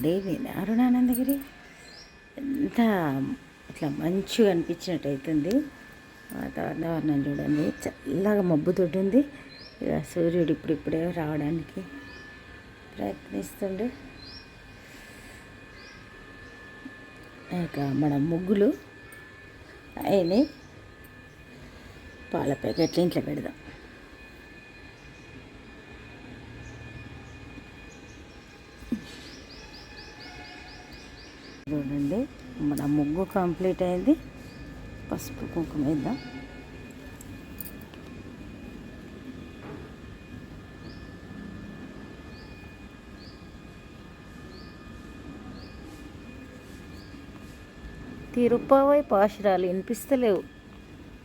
చూడండి అరుణానందగిరి. ఎంత ఇట్లా మంచిగా అనిపించినట్టు అవుతుంది వాతావరణం చూడండి. చల్లగా మబ్బుతోటి ఉంది ఇక సూర్యుడు ఇప్పుడిప్పుడే రావడానికి ప్రయత్నిస్తుండు. ఇక మన ముగ్గులు అయినాయి. పాల ప్యాకెట్లు ఇంట్లో పెడదాం. కంప్లీట్ అయింది. పసుపు కుంకుమ వేద్దాం. తిరుపవై పాశురాలు వినిపిస్తలేవు.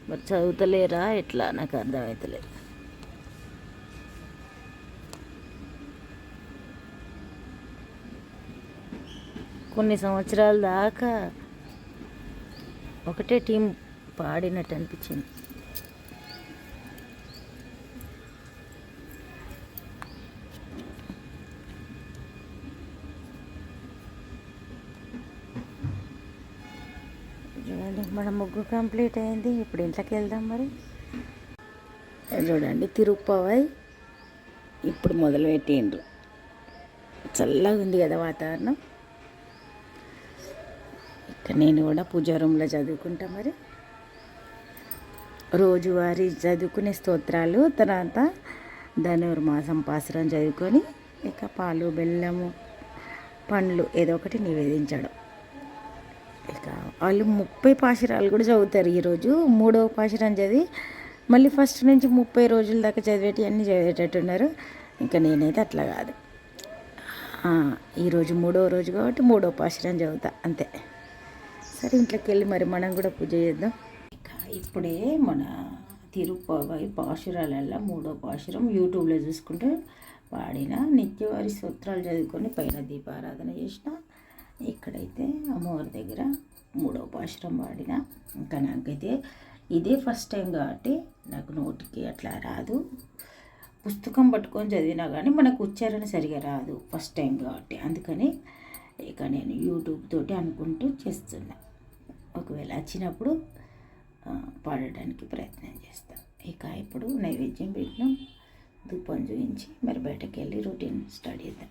మరి చదువుతలేరా? ఎట్లా? నాకు అర్థమవుతలేదు కొన్ని సంవత్సరాల దాకా ఒకటే టీం పాడినట్టు అనిపించింది. చూడండి మన ముగ్గు కంప్లీట్ అయింది. ఇప్పుడు ఇంట్లోకి వెళ్దాం మరి. చూడండి తిరుపవై ఇప్పుడు మొదలు పెట్టిండ్రు చల్లగా ఉంది కదా వాతావరణం. నేను కూడా పూజా రూమ్లో చదువుకుంటా మరి. రోజువారీ చదువుకునే స్తోత్రాలు తర్వాత ధనుర్మాసం పాసురం చదువుకొని ఇక పాలు బెల్లము పండ్లు ఏదో ఒకటి నివేదించడం. ఇక వాళ్ళు ముప్పై పాశురాలు కూడా చదువుతారు ఈరోజు. మూడవ పాశురం చదివి మళ్ళీ ఫస్ట్ నుంచి ముప్పై రోజుల దాకా చదివేటి అన్నీ చదివేటట్టున్నారు. ఇంకా నేనైతే అట్లా కాదు. ఈరోజు మూడవ రోజు కాబట్టి మూడో పాశురం చదువుతా అంతే. సరే ఇంట్లోకి వెళ్ళి మరి మనం కూడా పూజ చేద్దాం. ఇక ఇప్పుడే మన తిరుపతి పాశురాలల్లో మూడో పాశురం యూట్యూబ్లో చూసుకుంటూ పాడిన నిత్యవారి సూత్రాలు చదువుకొని పైన దీపారాధన చేసిన. ఇక్కడైతే అమ్మవారి దగ్గర మూడో పాశురం పాడిన ఇంకా నాకైతే ఇదే ఫస్ట్ టైం కాబట్టి నాకు నోటికి అట్లా రాదు. పుస్తకం పట్టుకొని చదివినా కానీ మనకు ఉచ్చారణ సరిగా రాదు ఫస్ట్ టైం కాబట్టి. అందుకని ఇక నేను యూట్యూబ్ తోటి అనుకుంటూ చేస్తున్నా. ఒకవేళ వచ్చినప్పుడు పాడటానికి పాడడానికి ప్రయత్నం చేస్తాం. ఇక ఇప్పుడు నైవేద్యం పెట్టినాం. ధూపం చూపించి మరి బయటకు వెళ్ళి రొటీన్ స్టార్ట్ చేద్దాం.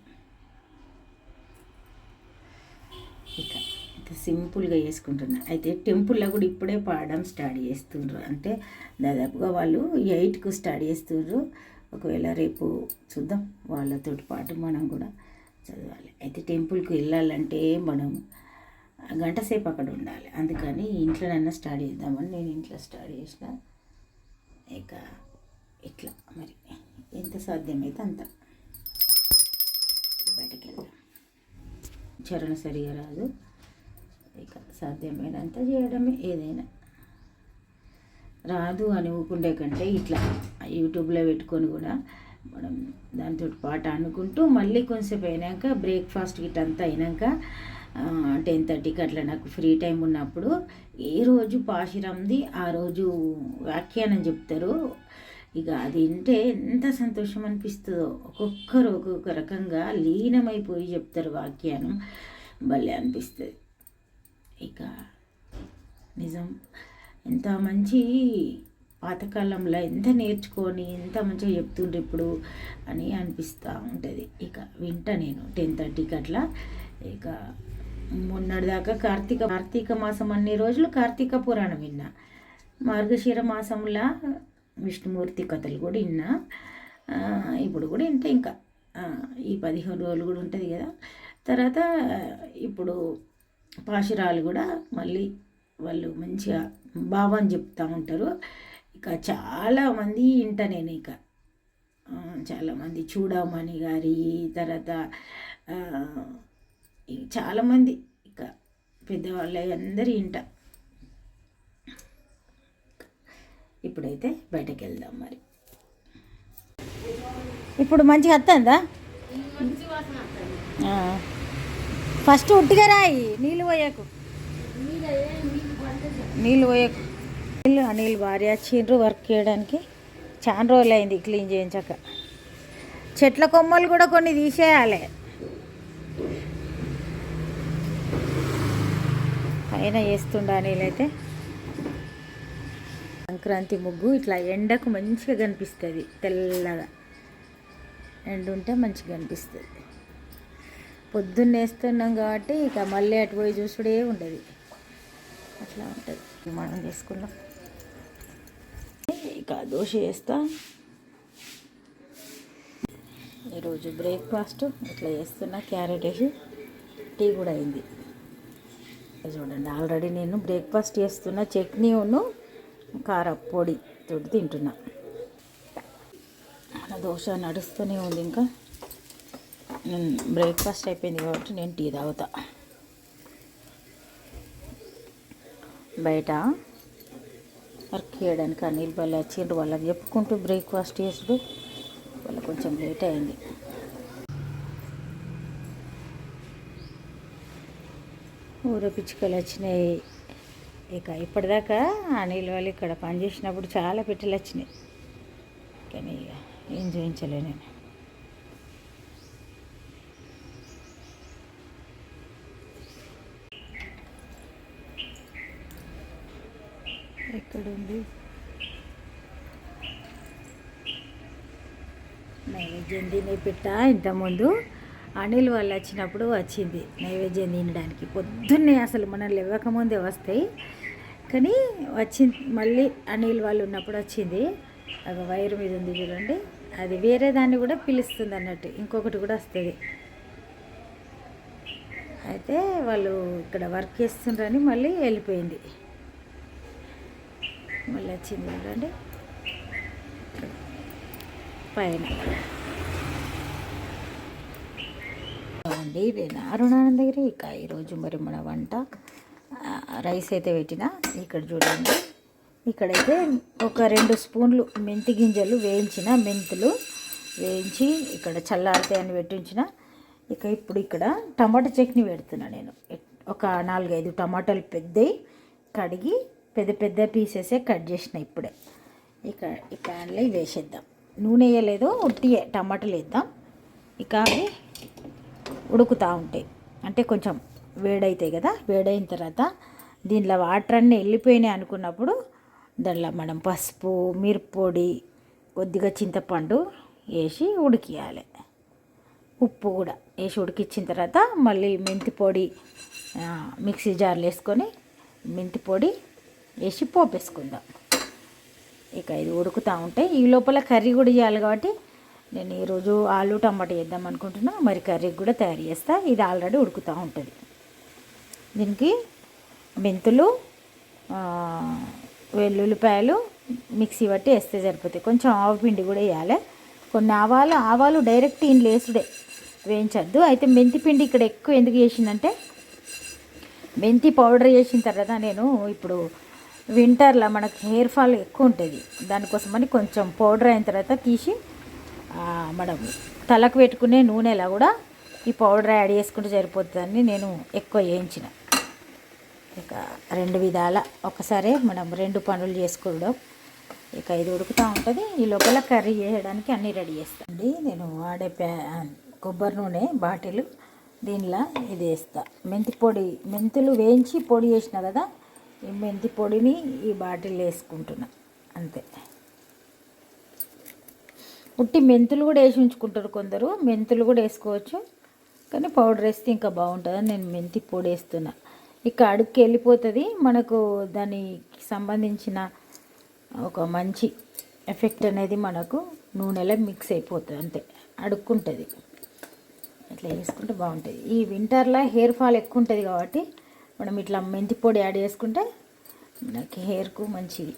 ఇక ఇంత సింపుల్గా చేసుకుంటున్నా. అయితే టెంపుల్లో కూడా ఇప్పుడే పాడడం స్టార్ట్ చేస్తుండ్రు. అంటే దాదాపుగా వాళ్ళు ఎయిట్కు స్టార్ట్ చేస్తుండ్రు. ఒకవేళ రేపు చూద్దాం. వాళ్ళతో పాటు మనం కూడా చదవాలి. అయితే టెంపుల్కి వెళ్ళాలంటే మనం గంట సేపు అక్కడ ఉండాలి. అందుకని ఇంట్లోనైనా స్టార్ట్ చేద్దామని నేను ఇంట్లో స్టార్ట్ చేసిన. ఇక ఇట్లా మరి. ఎంత సాధ్యమైతే అంత. బయటకు వెళ్దాం. చరణ సరిగా రాదు. ఇక సాధ్యమైనంత చేయడమే ఏదైనా. రాదు అని ఊకుండే కంటే ఇట్లా యూట్యూబ్లో పెట్టుకొని కూడా మనం దాంతో పాట అనుకుంటూ మళ్ళీ కొంచెంసేపు అయినాక బ్రేక్ఫాస్ట్ గిట్ అంతా అయినాక టెన్ థర్టీకి అట్లా నాకు ఫ్రీ టైం ఉన్నప్పుడు ఏ రోజు పాశురంది ఆ రోజు వ్యాఖ్యానం చెప్తారు. ఇక అది వింటే ఎంత సంతోషం అనిపిస్తుందో. ఒక్కొక్కరు ఒక్కొక్క రకంగా లీనమైపోయి చెప్తారు వాక్యానం భలే అనిపిస్తుంది. ఇక నిజం ఎంత మంచి పాతకాలంలో ఎంత నేర్చుకొని ఎంత మంచిగా చెప్తుండ్రు ఇప్పుడు అని అనిపిస్తూ ఉంటుంది. ఇక వింటా నేను టెన్ థర్టీకి అట్లా. ఇక మొన్నటిదాకా కార్తీక కార్తీక మాసం అన్ని రోజులు కార్తీక పురాణం విన్నా. మార్గశిర మాసంలో విష్ణుమూర్తి కథలు కూడా విన్నా. ఇప్పుడు కూడా వింటే ఇంకా. ఈ పదిహేను రోజులు కూడా ఉంటుంది కదా. తర్వాత ఇప్పుడు పాశురాలు కూడా మళ్ళీ వాళ్ళు మంచిగా భావం చెప్తూ ఉంటారు. ఇక చాలామంది ఇంట నేను ఇక. చాలామంది చూడమని గారి తర్వాత చాలామంది ఇక పెద్దవాళ్ళ అందరి ఇంట. ఇప్పుడైతే బయటకు వెళ్దాం మరి. ఇప్పుడు మంచిగా వస్తుందా ఫస్ట్ ఉట్టిగా రాయి నీళ్ళు పోయకు. నీళ్ళు పోయకు. నీళ్ళు నీళ్ళు భారీ వచ్చిండ్రు వర్క్ చేయడానికి చాలా రోజులు అయింది క్లీన్ చేయించాక. చెట్ల కొమ్మలు కూడా కొన్ని తీసేయాలి. పైన వేస్తుండా నీళ్ళైతే సంక్రాంతి ముగ్గు ఇట్లా ఎండకు మంచిగా కనిపిస్తుంది తెల్లగా. ఎండ ఉంటే మంచిగా కనిపిస్తుంది. పొద్దున్న వేస్తున్నాం కాబట్టి ఇక మళ్ళీ అటు పోయి చూసుడే ఉండదు. అట్లా ఉంటుంది. మనం చేసుకున్నాం ఇక దోశ వేస్తా ఈరోజు బ్రేక్ఫాస్ట్ ఇట్లా చేస్తున్నా క్యారెట్ వేసి టీ కూడా అయింది. చూడండి. ఆల్రెడీ నేను బ్రేక్ఫాస్ట్ చేస్తున్న చట్నీ కారపొడి తోటి తింటున్నా. దోశ నడుస్తూనే ఉంది ఇంకా. నేను బ్రేక్ఫాస్ట్ అయిపోయింది కాబట్టి నేను టీ తాగుతా. బయట వర్క్ చేయడానికి అనిల్ వాళ్ళు వచ్చిండ్రు వాళ్ళకి చెప్పుకుంటూ బ్రేక్ఫాస్ట్ చేసుడు. వాళ్ళు కొంచెం లేట్ అయింది. ఊర పిచ్చుకలు వచ్చినాయి. ఇక ఇప్పటిదాకా అనిల్ వాళ్ళు ఇక్కడ పనిచేసినప్పుడు చాలా పిట్టలు వచ్చినాయి. కానీ ఇక ఏం చూపించలే నేను. ఎక్కడుంది? నేను తినే పెట్ట ఇంతకుముందు. అనిల్ వాళ్ళు వచ్చినప్పుడు వచ్చింది నైవేద్యం తినడానికి. పొద్దున్నే అసలు మనం లేవకముందే వస్తాయి. కానీ వచ్చింది మళ్ళీ అనిల్ వాళ్ళు ఉన్నప్పుడు వచ్చింది. ఒక వైరు మీద ఉంది చూడండి. అది వేరే దాన్ని కూడా పిలుస్తుంది అన్నట్టు. ఇంకొకటి కూడా వస్తుంది. అయితే వాళ్ళు ఇక్కడ వర్క్ చేస్తుండ్రని మళ్ళీ వెళ్ళిపోయింది. మళ్ళీ వచ్చింది చూడండి. పైన. అండి. నేను అరుణానంద దగ్గర. ఇక ఈరోజు మరి మన వంట రైస్ అయితే పెట్టిన. ఇక్కడ చూడండి. ఇక్కడైతే ఒక రెండు స్పూన్లు మెంతి గింజలు వేయించిన మెంతులు వేయించి ఇక్కడ చల్లారితే పెట్టించిన. ఇక ఇప్పుడు ఇక్కడ టమాటా చట్నీ పెడుతున్నా నేను. ఒక నాలుగైదు టమాటాలు పెద్దవి కడిగి పెద్ద పెద్ద పీసెసే కట్ చేసిన ఇప్పుడే. ఇక ఈ ప్యాన్లో వేసేద్దాం. నూనె వేయలేదు ఉట్టియే టమాటాలు వేద్దాం. ఇక అవి ఉడుకుతూ ఉంటాయి అంటే కొంచెం వేడవుతాయి కదా వేడైన తర్వాత దీనిలో వాటర్ అన్నీ వెళ్ళిపోయినాయి అనుకున్నప్పుడు దానిలో మనం పసుపు మిరప్పొడి కొద్దిగా చింతపండు వేసి ఉడికియాలి. ఉప్పు కూడా వేసి ఉడికించిన తర్వాత మళ్ళీ మెంతి పొడి మిక్సీ జార్లో వేసుకొని మెంతి పొడి వేసి పోపేసుకుందాం. ఇక ఇది ఉడుకుతూ ఉంటాయి ఈ లోపల కర్రీ కూడా చేయాలి కాబట్టి నేను ఈరోజు ఆలు టమాటా చేద్దాం అనుకుంటున్నా. మరి కర్రీ కూడా తయారు చేస్తా. ఇది ఆల్రెడీ ఉడుకుతూ ఉంటుంది. దీనికి మెంతులు వెల్లుల్లిపాయలు మిక్సీ బట్టి వేస్తే సరిపోతాయి. కొంచెం ఆవు పిండి కూడా వేయాలి. కొన్ని ఆవాలు ఆవాలు డైరెక్ట్ ఇంట్లో వేసుడే వేయించద్దు. అయితే మెంతి పిండి ఇక్కడ ఎక్కువ ఎందుకు చేసిందంటే మెంతి పౌడర్ చేసిన తర్వాత నేను ఇప్పుడు వింటర్లో మనకు హెయిర్ ఫాల్ ఎక్కువ ఉంటుంది. దానికోసమని కొంచెం పౌడర్ అయిన తర్వాత తీసి మనం తలకు పెట్టుకునే నూనెలా కూడా ఈ పౌడర్ యాడ్ చేసుకుంటే సరిపోతుందని నేను ఎక్కువ వేయించిన ఇక రెండు విధాల ఒకసారి మనం రెండు పనులు చేసుకోవడం. ఇక ఇది ఉడుకుతూ ఉంటుంది. ఈ లోపల కర్రీ చేయడానికి అన్నీ రెడీ చేస్తాండి నేను వాడే ప్యా కొబ్బరి నూనె బాటిల్ దీనిలో ఇది వేస్తా మెంతి పొడి మెంతులు వేయించి పొడి చేసిన కదా ఈ మెంతి పొడిని ఈ బాటిల్ వేసుకుంటున్నా. అంతే. ఉట్టి మెంతులు కూడా వేసి ఉంచుకుంటారు కొందరు. మెంతులు కూడా వేసుకోవచ్చు. కానీ పౌడర్ వేస్తే ఇంకా బాగుంటుంది నేను మెంతి పొడి వేస్తున్నా. ఇక అడుక్కి వెళ్ళిపోతుంది. మనకు దానికి సంబంధించిన ఒక మంచి ఎఫెక్ట్ అనేది మనకు నూనెలో మిక్స్ అయిపోతుంది అంతే. అడుక్కుంటుంది. ఇట్లా వేసుకుంటే బాగుంటుంది. ఈ వింటర్లో హెయిర్ ఫాల్ ఎక్కువ ఉంటుంది కాబట్టి మనం ఇట్లా మెంతి పొడి యాడ్ చేసుకుంటే మనకి హెయిర్కు మంచిది.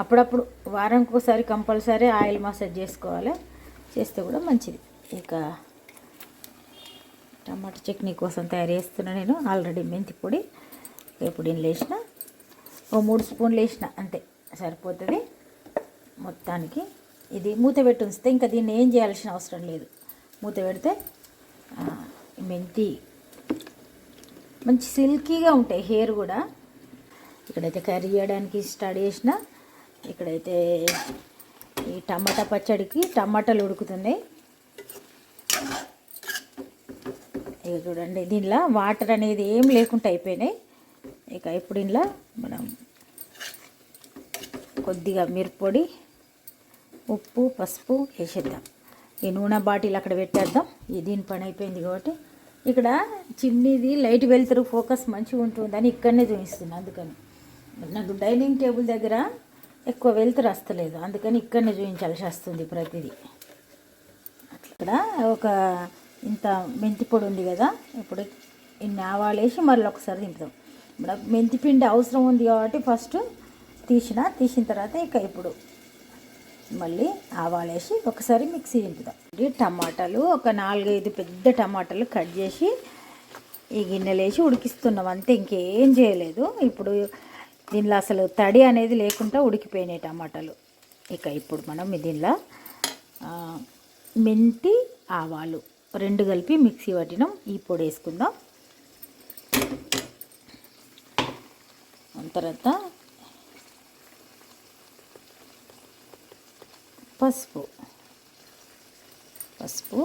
అప్పుడప్పుడు వారానికి ఒకసారి కంపల్సరీ ఆయిల్ మసాజ్ చేసుకోవాలి. చేస్తే కూడా మంచిది. ఇక టమాటా చట్నీ కోసం తయారు చేస్తున్నా నేను. ఆల్రెడీ మెంతి పొడి ఇప్పుడు నేను లేచిన ఓ మూడు స్పూన్లు వేసిన అంతే. సరిపోతుంది. మొత్తానికి ఇది మూత పెట్టి ఉంచితే ఇంకా దీన్ని ఏం చేయాల్సిన అవసరం లేదు. మూత పెడితే మెంతి మంచి సిల్కీగా ఉంటాయి హెయిర్ కూడా. ఇక్కడైతే కర్రీ చేయడానికి స్టార్ట్ చేసిన. ఇక్కడైతే ఈ టమాటా పచ్చడికి టమాటాలు ఉడుకుతున్నాయి. ఇక చూడండి దీనిలో వాటర్ అనేది ఏం లేకుండా అయిపోయినాయి. ఇక ఇప్పుడు ఇంట్లో మనం కొద్దిగా మిరప్పొడి ఉప్పు పసుపు వేసేద్దాం. ఈ నూనె బాటిల్ అక్కడ పెట్టేద్దాం. ఈ దీని పని అయిపోయింది కాబట్టి ఇక్కడ చిమ్నీది లైట్ వెళ్తురు ఫోకస్ మంచిగా ఉంటుందని ఇక్కడనే చూపిస్తుంది అందుకని. నాకు డైనింగ్ టేబుల్ దగ్గర ఎక్కువ వెళ్తురు వస్తలేదు అందుకని ఇక్కడనే చూపించాల్సి వస్తుంది ప్రతిదీ. ఇక్కడ ఒక ఇంత మెంతి పొడి ఉంది కదా ఇప్పుడు ఇన్ని ఆవాలు వేసి మళ్ళీ ఒకసారి దింపుదాం. ఇప్పుడు మెంతి పిండి అవసరం ఉంది కాబట్టి ఫస్ట్ తీసిన తీసిన తర్వాత ఇక ఇప్పుడు మళ్ళీ ఆవాలు వేసి ఒకసారి మిక్సీ దింపుదాం. ఇది టమాటాలు ఒక నాలుగైదు పెద్ద టమాటాలు కట్ చేసి ఈ గిన్నెలు వేసి ఉడికిస్తున్నాం. అంతే ఇంకేం చేయలేదు. ఇప్పుడు దీనిలో అసలు తడి అనేది లేకుండా ఉడికిపోయినాయి టమాటాలు. ఇక ఇప్పుడు మనం దీనిలో మెంతి ఆవాలు రెండు కలిపి మిక్సీ పట్టినాం. ఈ పొడి వేసుకుందాం. తర్వాత పసుపు పసుపు.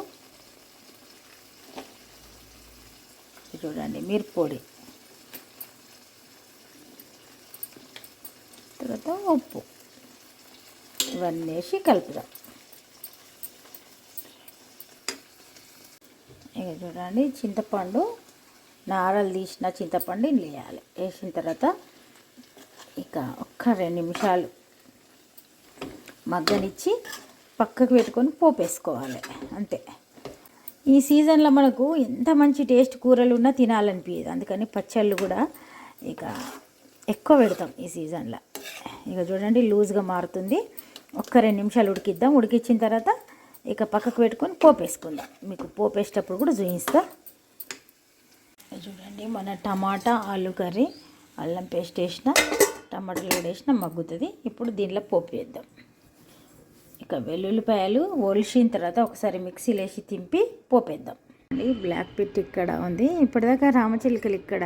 చూడండి మిరప్పొడి తర్వాత ఉప్పు. ఇవన్నీ వేసి కలుపుదాం. ఇక చూడండి చింతపండు నారలు తీసిన చింతపండు వేయాలి. వేసిన తర్వాత ఇక ఒక్క రెండు నిమిషాలు మగ్గనిచ్చి పక్కకు పెట్టుకొని పోపు వేసుకోవాలి అంతే. ఈ సీజన్లో మనకు ఎంత మంచి టేస్ట్ కూరలు ఉన్నా తినాలనిపించదు అందుకని పచ్చళ్ళు కూడా ఇక ఎక్కువ పెడతాం ఈ సీజన్లో. ఇక చూడండి లూజ్గా మారుతుంది. ఒక్క రెండు నిమిషాలు ఉడికిద్దాం. ఉడికిచ్చిన తర్వాత ఇక పక్కకు పెట్టుకొని పోపు వేసుకుందాం మీకు పోపేసేటప్పుడు కూడా చూపిస్తా. చూడండి మన టమాటా ఆలు కర్రీ అల్లం పేస్ట్ వేసిన టమాటాలు కూడా వేసిన మగ్గుతుంది. ఇప్పుడు దీనిలో పోపు వేద్దాం. ఇక వెల్లుల్లిపాయలు ఒలిసిన తర్వాత ఒకసారి మిక్సీలో వేసి తింపి పోపేద్దాం. బ్లాక్ పిట్ ఇక్కడ ఉంది. ఇప్పటిదాకా రామచిలుకలు ఇక్కడ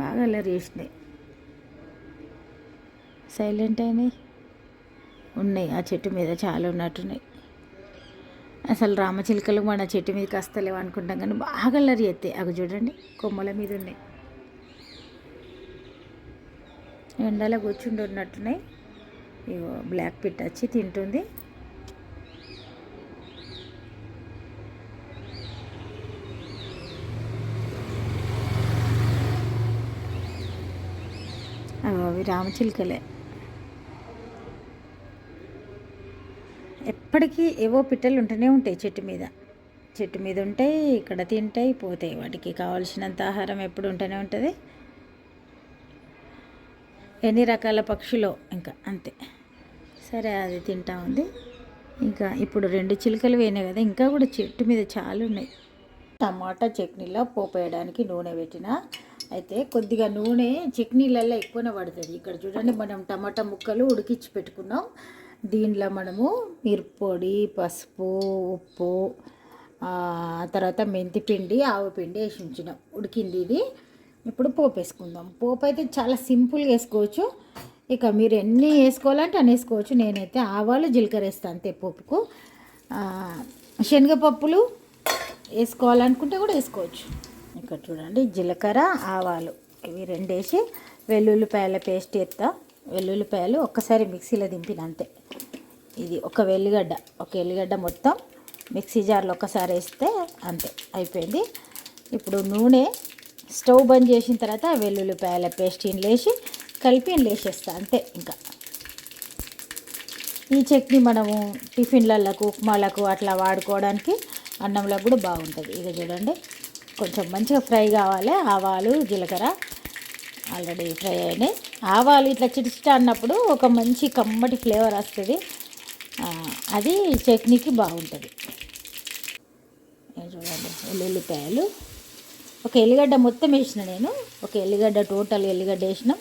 బాగా అల్లరి చేసినాయి సైలెంట్ అయినాయి. ఉన్నాయి. ఆ చెట్టు మీద చాలా ఉన్నట్టున్నాయి. అసలు రామచిలుకలు మన చెట్టు మీదకి వస్తలేవు అనుకుంటాం కానీ బాగా అల్లరి ఎత్తాయి అవి చూడండి కొమ్మల మీద ఉన్నాయి. ఎండలో కూర్చుండి ఉన్నట్టున్నాయి. ఇగో బ్లాక్ పిట్ వచ్చి తింటుంది. అవి రామచిలుకలే. ఎప్పటికీ ఏవో పిట్టలు ఉంటూనే ఉంటాయి చెట్టు మీద. చెట్టు మీద ఉంటాయి ఇక్కడ తింటాయి పోతాయి. వాటికి కావాల్సినంత ఆహారం ఎప్పుడు ఉంటూనే ఉంటుంది. ఎన్ని రకాల పక్షులో ఇంకా అంతే. సరే అది తింటా ఉంది. ఇంకా ఇప్పుడు రెండు చిలుకలు వేయినాయి కదా ఇంకా కూడా చెట్టు మీద చాలా ఉన్నాయి. టమాటా చట్నీలో పోపు వేయడానికి నూనె పెట్టిన. అయితే కొద్దిగా నూనె చట్నీలలో ఎక్కువనే పడుతుంది. ఇక్కడ చూడండి మనం టమాటా ముక్కలు ఉడికించి పెట్టుకున్నాం. దీనిలో మనము మిరప్పొడి పసుపు ఉప్పు తర్వాత మెంతి పిండి ఆవు పిండి వేసి ఉంచినాం ఉడికింది ఇది. ఇప్పుడు పోపు వేసుకుందాం. పోపు అయితే చాలా సింపుల్గా వేసుకోవచ్చు. ఇక మీరు ఎన్ని వేసుకోవాలంటే అని వేసుకోవచ్చు. నేనైతే ఆవాలు జీలకర్ర వేస్తాను అంతే పోపుకు. శనగపప్పులు వేసుకోవాలనుకుంటే కూడా వేసుకోవచ్చు. ఇక్కడ చూడండి జీలకర్ర ఆవాలు. ఇవి రెండు వేసి వెల్లుల్లిపాయల పేస్ట్ ఎత్తా వెల్లుల్లిపాయలు ఒక్కసారి మిక్సీలో దింపిన అంతే. ఇది ఒక వెల్లిగడ్డ ఒక ఎల్లిగడ్డ మొత్తం మిక్సీ జార్లో ఒక్కసారి వేస్తే అంతే అయిపోయింది. ఇప్పుడు నూనె స్టవ్ బంద్ చేసిన తర్వాత వెల్లుల్లిపాయల పేస్ట్ లేచి కలిపి ఇంట్లో అంతే ఇంకా. ఈ చట్నీ మనము టిఫిన్లకు ఉప్మాలకు అట్లా వాడుకోవడానికి అన్నంలో కూడా బాగుంటుంది. ఇక చూడండి కొంచెం మంచిగా ఫ్రై కావాలి ఆవాలు జీలకర్ర ఆల్రెడీ ఫ్రై అయినాయి. ఆవాలు ఇట్లా చిటిచిట అన్నప్పుడు ఒక మంచి కమ్మటి ఫ్లేవర్ వస్తుంది. అది చట్నీకి బాగుంటుంది. చూడండి ఎల్లుల్లిపాయలు ఒక ఎల్లిగడ్డ మొత్తం వేసిన నేను. ఒక ఎల్లిగడ్డ టోటల్ ఎల్లిగడ్డ వేసినాం.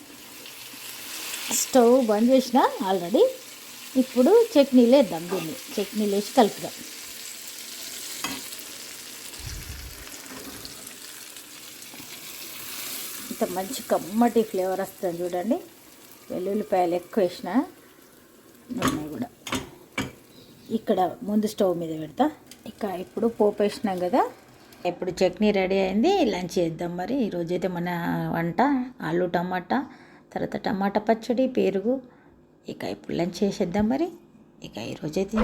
స్టవ్ బంద్ చేసిన ఆల్రెడీ. ఇప్పుడు చట్నీలు వేద్దాం దీన్ని. చట్నీలు వేసి కలుపుదాం. ఎంత మంచి కమ్మటి ఫ్లేవర్ వస్తుంది చూడండి. వెల్లుల్లిపాయలు ఎక్కువ వేసిన నూనె కూడా. ఇక్కడ ముందు స్టవ్ మీద పెడతా. ఇక ఇప్పుడు పోపు వేసినాం కదా. ఇప్పుడు చట్నీ రెడీ అయింది. లంచ్ చేద్దాం మరి. ఈరోజైతే మన వంట ఆలు టమాటా తర్వాత టమాటా పచ్చడి పెరుగు. ఇక ఇప్పుడు లంచ్ చేసేద్దాం మరి. ఇక ఈరోజైతే